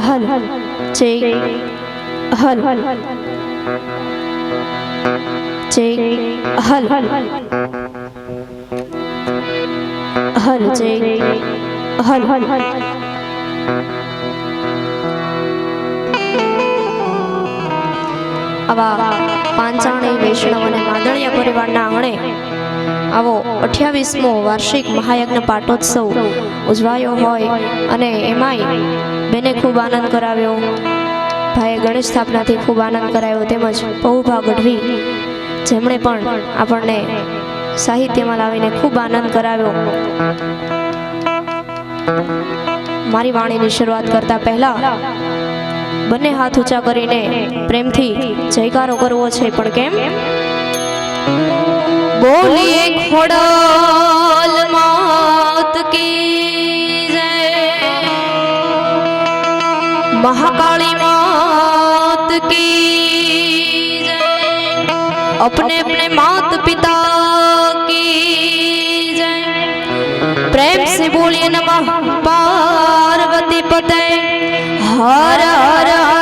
હલ ચે હલ ચે હલ હલ ચે હલ આવા પાંચાણી વૈષ્ણવ અને માદળિયા પરિવારના આંગણે આવો, અઠ્યાવીસમો વાર્ષિક મહાયજ્ઞ પાટોત્સવ ઉજવાયો હોય અને એમાંય બેને ખૂબ આનંદ કરાવ્યો. ભાઈએ ગણેશ સ્થાપનાથી ખૂબ આનંદ કરાવ્યો તેમજ પૌભા ગઢવી જેમણે પણ આપણને સાહિત્યમાં લાવીને ખૂબ આનંદ કરાવ્યો. મારી વાણીની શરૂઆત કરતા પહેલા બંને હાથ ઊંચા કરીને પ્રેમથી જયકારો કરવો છે, પણ કેમ? बोलिए खड़ाल मात की जय। महाकाली मात की जय। अपने अपने मात पिता की जय। प्रेम से बोलिए नमः पार्वती पते। हर हर हर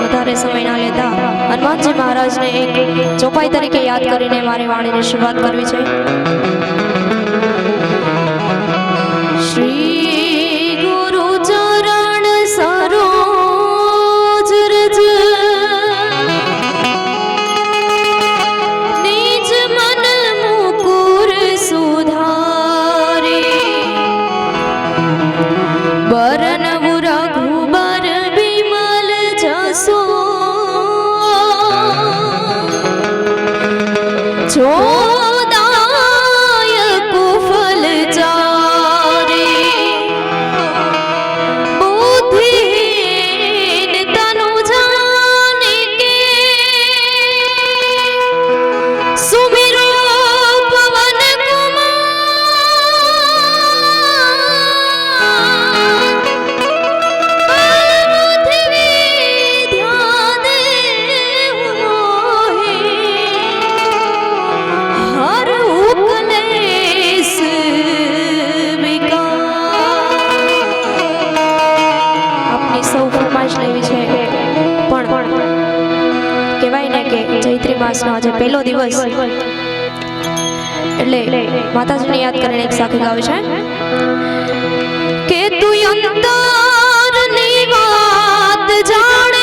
વધારે સમય ના લેતા હનુમાનજી મહારાજને એક ચોપાઈ તરીકે યાદ કરીને મારી વાણીની શરૂઆત કરવી છે. માસનો આજે પહેલો દિવસ. એટલે માતાજીને યાદ કરીને એક સાખી ગાવે છે. કે તું અંતરની વાત જાણે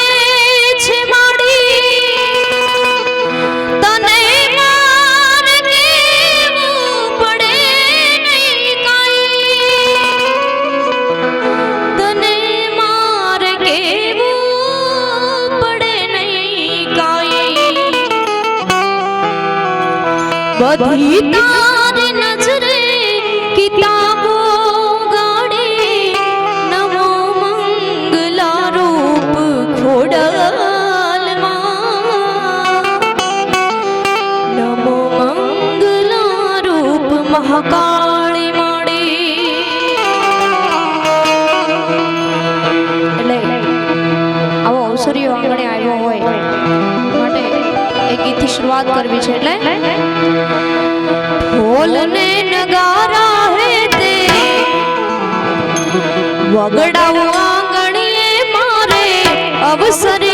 બધી તારી નજરે કિતાબો ગાડે નમો મંગલા રૂપ ખોડલમાં નમો મંગલા રૂપ માડી આવો અવસરીઓ આંગણે આવ્યો હોય. એક ગીતથી શરૂઆત કરવી છે એટલે ઢોલ ને નગારા હે તે. વગડાવું આંગણીએ મારે અવસરિયું